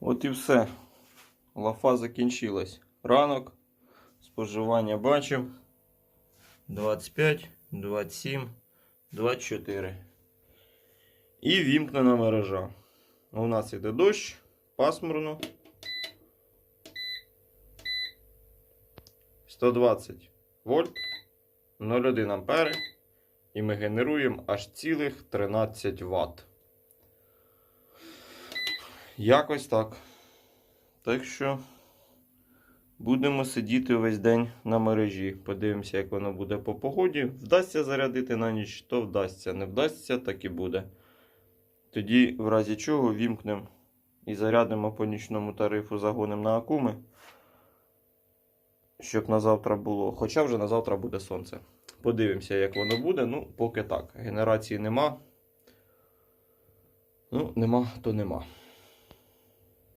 От і все. Лафа закінчилась. Ранок. Споживання бачив. 25, 27, 24. І вімкнена мережа. У нас іде дощ, пасмурно. 120 вольт, 0,1 ампери. І ми генеруємо аж цілих 13 Вт. Якось так. Так що будемо сидіти весь день на мережі. Подивимося, як воно буде по погоді. Вдасться зарядити на ніч, то вдасться. Не вдасться, так і буде. Тоді, в разі чого, вімкнемо і зарядимо по нічному тарифу, загонимо на акуми. Щоб на завтра було. Хоча вже на завтра буде сонце. Подивимося, як воно буде. Ну, поки так. Генерації нема. Ну, нема, то нема.